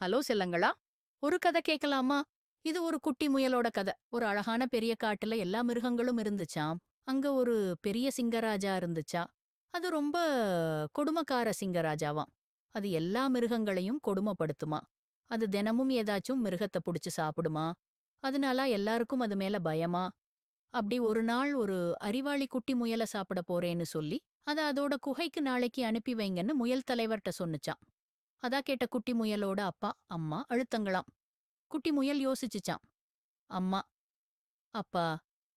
Hello செல்லங்களா ஒரு கதை கேட்கலாமா இது ஒரு குட்டி முயலோட கதை. ஒரு அழகான பெரிய காட்டுல எல்லா மிருகங்களும் இருந்துச்சாம். அங்க ஒரு பெரிய சிங்கராஜா இருந்துச்சா? அது ரொம்ப கொடுமக்கார சிங்கராஜாவாம். அது எல்லா மிருகங்களையும் கொடுமைப்படுத்துமா? அது தினமும் ஏதாச்சும் மிருகத்தை புடிச்சு சாப்பிடுமா? அதனால எல்லாருக்கும் அது மேல பயமா? அப்படி ஒரு நாள் ஒரு அறிவாளி குட்டி முயலை சாப்பிட போறேன்னு சொல்லி அதை அதோட குகைக்கு நாளைக்கு அனுப்பி வைங்கன்னு முயல் தலைவர்கிட்ட சொன்னுச்சாம். அதா கேட்ட குட்டி முயலோட அப்பா அம்மா அழுத்தங்களாம். குட்டி முயல் யோசிச்சுச்சாம். அம்மா அப்பா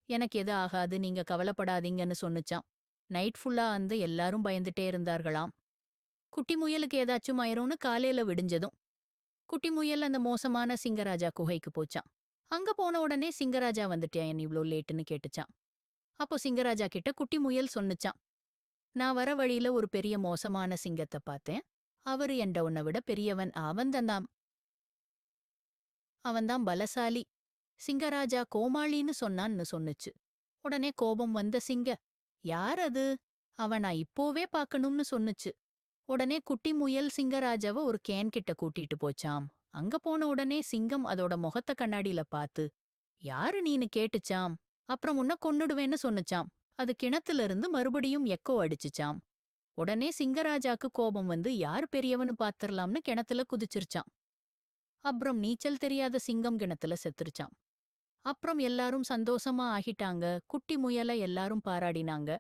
எனக்கு எது ஆகாது நீங்க கவலைப்படாதீங்கன்னு சொன்னுச்சாம். நைட் ஃபுல்லா வந்து எல்லாரும் பயந்துட்டே இருந்தார்களாம். குட்டி முயலுக்கு ஏதாச்சும் ஆயிரும்னு காலையில விடிஞ்சதும் குட்டி முயல் அந்த மோசமான சிங்கராஜா குகைக்கு போச்சாம். அங்க போன உடனே சிங்கராஜா வந்துட்டியா என் இவ்ளோ லேட்டுன்னு கேட்டுச்சான். அப்போ சிங்கராஜா கிட்ட குட்டி முயல் சொன்னுச்சான். நான் வர வழியில ஒரு பெரிய மோசமான சிங்கத்தை பார்த்தேன். அவரு என்ற உன்னை விட பெரியவன் அவன்தான் அவன்தான் பலசாலி. சிங்கராஜா கோமாளின்னு சொன்னான்னு சொன்னுச்சு. உடனே கோபம் வந்த சிங்க யார் அது? அவனா நான் இப்போவே பார்க்கணும்னு சொன்னுச்சு. உடனே குட்டி முயல் சிங்கராஜாவை ஒரு கேன் கிட்ட கூட்டிட்டு போச்சாம். அங்க போன உடனே சிங்கம் அதோட முகத்த கண்ணாடியில பார்த்து யாரு நீனு கேட்டுச்சாம்? அப்புறம் உன்ன கொன்னுடுவேன்னு சொன்னுச்சாம். அது கிணத்துல இருந்து மறுபடியும் எக்கோ அடிச்சுச்சாம். உடனே சிங்கராஜாக்கு கோபம் வந்து யார் பெரியவனு பாத்திரலாம்னு கிணத்துல குதிச்சிருச்சான் அப்புறம் நீச்சல் தெரியாத சிங்கம் கிணத்துல செத்துருச்சான் அப்புறம் எல்லாரும் சந்தோஷமா ஆகிட்டாங்க. குட்டி முயல எல்லாரும் பாராடினாங்க.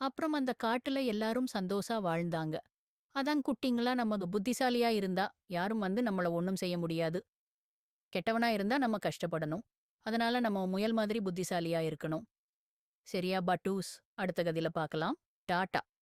அப்புறம் அந்த காட்டுல எல்லாரும் சந்தோஷா வாழ்ந்தாங்க. அதான் குட்டிங்களா நமக்கு புத்திசாலியா இருந்தா யாரும் வந்து நம்மள ஒன்றும் செய்ய முடியாது. கெட்டவனா இருந்தா நம்ம கஷ்டப்படணும். அதனால நம்ம முயல் மாதிரி புத்திசாலியா இருக்கணும். சரியா பட்டூஸ் அடுத்த கதையில பார்க்கலாம் டாட்டா.